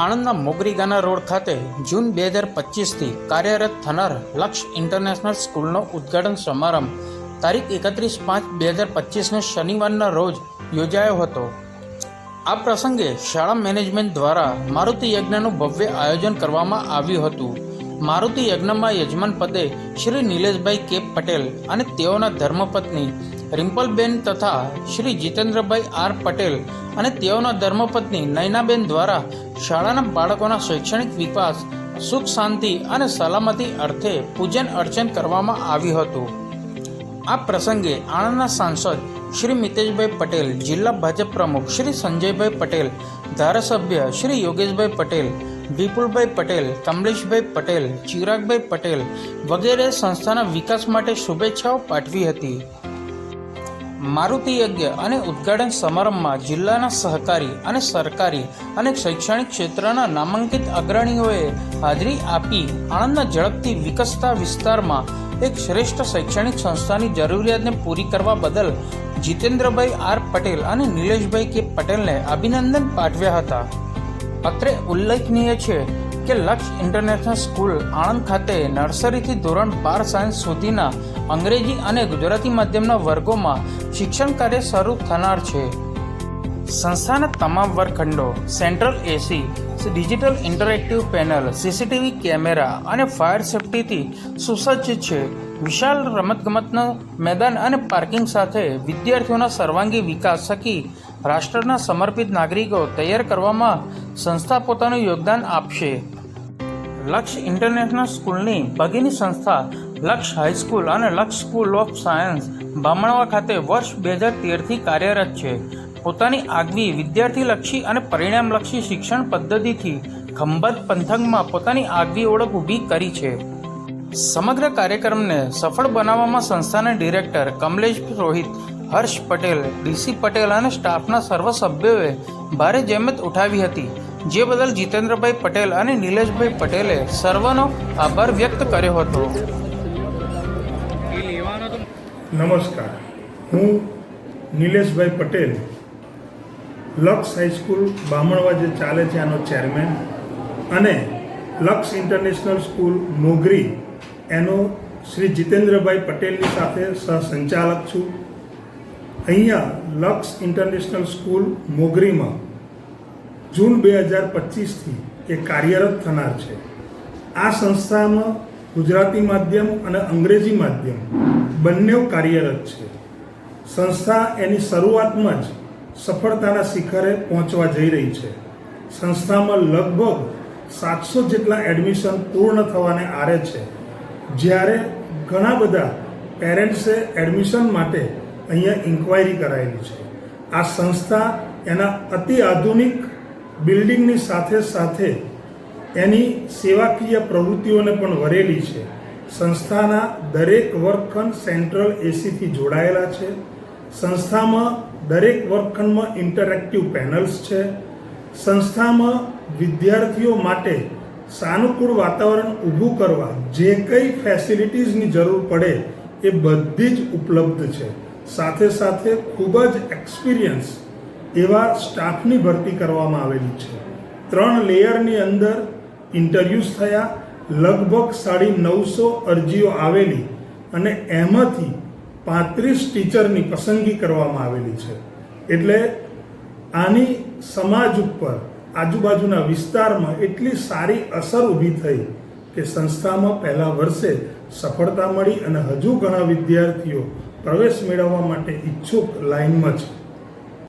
આણંદના મોગરીગાના road ખાતે જૂન બે હજાર પચીસથી કાર્યરત થનાર લક્ષ ઇન્ટરનેશનલ સ્કૂલનો ઉદ્ઘાટન સમારંભ તારીખ એકત્રીસ પાંચ બે હજાર પચીસને શનિવારના રોજ યોજાયો હતો. આ પ્રસંગે શાળા મેનેજમેન્ટ દ્વારા મારુતિ યજ્ઞનું ભવ્ય આયોજન કરવામાં આવ્યું હતું. મારુતિ યજ્ઞમાં યજમાન પદે શ્રી નિલેશભાઈ કે પટેલ અને તેઓના ધર્મપત્ની રિમ્પલબેન તથા શ્રી જીતેન્દ્રભાઈ આર પટેલ અને તેઓના ધર્મપત્ની નયનાબેન દ્વારા શાળાના બાળકોના શૈક્ષણિક વિકાસ, સુખ શાંતિ અને સલામતી અર્થે પૂજન અર્ચન કરવામાં આવ્યું હતું. આ પ્રસંગે આણંદના સાંસદ શ્રી મિતેશભાઈ પટેલ, જિલ્લા ભાજપ પ્રમુખ શ્રી સંજયભાઈ પટેલ, ધારાસભ્ય શ્રી યોગેશભાઈ પટેલ, વિપુલભાઈ પટેલ, કમલેશભાઈ પટેલ, ચિરાગભાઈ પટેલ વગેરે સંસ્થાના વિકાસ માટે શુભેચ્છાઓ પાઠવી હતી. મારુતિ યજ્ઞ અને ઉદ્ઘાટન સમારંભમાં જિલ્લાના સહકારી અને સરકારી અને શૈક્ષણિક ક્ષેત્રના નામાંકિત અગ્રણીઓએ હાજરી આપી આણંદના ઝડપથી વિકસતા વિસ્તારમાં એક શ્રેષ્ઠ શૈક્ષણિક સંસ્થાની જરૂરિયાતને પૂરી કરવા બદલ જીતેન્દ્રભાઈ આર પટેલ અને નિલેશભાઈ કે પટેલને અભિનંદન પાઠવ્યા હતા. અત્રે ઉલ્લેખનીય છે કે લક્ષ ઇન્ટરનેશનલ સ્કૂલ આણંદ ખાતે નર્સરીથી ધોરણ બાર સાયન્સ સુધીના અંગ્રેજી અને ગુજરાતી માધ્યમના વર્ગોમાં શિક્ષણ કાર્ય શરૂ થનાર છે. સંસ્થાના તમામ વર્ગખંડો, central AC, digital interactive panel, CCTV camera અને ફાયર સેફ્ટીથી સુસજ્જ છે. વિશાળ રમતગમતના મેદાન અને પાર્કિંગ સાથે વિદ્યાર્થીઓના સર્વાંગી વિકાસ થકી રાષ્ટ્રના સમર્પિત નાગરિકો તૈયાર કરવામાં સંસ્થા પોતાનું યોગદાન આપશે. લક્ષ ઇન્ટરનેશનલ સ્કૂલની ભગીની સંસ્થા, લક્ષ હાઈસ્કૂલ અને લક્ષ સ્કૂલ ઓફ સાયન્સ બામણવા ખાતે વર્ષ બે હજાર તેરથી કાર્યરત છે. પોતાની આગવી, વિદ્યાર્થીલક્ષી અને પરિણામલક્ષી શિક્ષણ પદ્ધતિથી ખંભાત પંથકમાં પોતાની આગવી ઓળખ ઊભી કરી છે. સમગ્ર કાર્યક્રમને સફળ બનાવવામાં સંસ્થાના ડિરેક્ટર કમલેશ રોહિત, હર્ષ પટેલ, ડીસી પટેલ અને સ્ટાફના સર્વ સભ્યોએ ભારે જહેમત ઉઠાવી હતી. જે બદલ જીતેન્દ્રભાઈ પટેલ અને નિલેશભાઈ પટેલે સર્વનો આભાર વ્યક્ત કર્યો હતો. નમસ્કાર. હું નિલેશભાઈ પટેલ, લક્ષ હાઈસ્કૂલ બામણવા જે ચાલે છે આનો ચેરમેન અને લક્ષ ઇન્ટરનેશનલ સ્કૂલ મોગરી, એનો શ્રી જીતેન્દ્રભાઈ પટેલની સાથે સહસંચાલક છું. અહીંયા લક્ષ ઇન્ટરનેશનલ સ્કૂલ મોગરીમાં જૂન બે હજાર પચીસથી એ કાર્યરત થનાર છે. આ સંસ્થામાં ગુજરાતી માધ્યમ અને અંગ્રેજી માધ્યમ બંને કાર્યરત છે. સંસ્થા એની શરૂઆતમાં જ સફળતાના શિખરે પહોંચવા જઈ રહી છે. સંસ્થામાં લગભગ સાતસો જેટલા એડમિશન પૂર્ણ થવાને આરે છે. જ્યારે ઘણા બધા પેરેન્ટ્સે એડમિશન માટે અહીંયા ઇન્ક્વાયરી કરાયેલી છે. આ સંસ્થા એના અતિ આધુનિક બિલ્ડિંગની સાથે સાથે એની સેવાકીય પ્રવૃત્તિઓને પણ વરેલી છે. સંસ્થાના દરેક વર્ગખંડ સેન્ટ્રલ એસીથી જોડાયેલા છે. સંસ્થામાં દરેક વર્ગખંડમાં ઇન્ટરેક્ટિવ પેનલ્સ છે. સંસ્થામાં વિદ્યાર્થીઓ માટે સાનુકૂળ વાતાવરણ ઊભું કરવા જે કંઈ ફેસિલિટીઝની જરૂર પડે એ બધી જ ઉપલબ્ધ છે. સાથે સાથે ખૂબ જ એક્સપિરિયન્સ એવા સ્ટાફની ભરતી કરવામાં આવેલી છે. ત્રણ લેયરની અંદર ઇન્ટરવ્યૂઝ થયા, લગભગ સાડી નવસો અરજીઓ આવેલી અને એમાંથી પાંત્રીસ ટીચરની પસંદગી કરવામાં આવેલી છે. એટલે આની સમાજ ઉપર, આજુબાજુના વિસ્તારમાં એટલી સારી અસર ઊભી થઈ કે સંસ્થામાં પહેલા વર્ષે સફળતા મળી અને હજુ ઘણા વિદ્યાર્થીઓ પ્રવેશ મેળવવા માટે ઈચ્છુક લાઇનમાં છે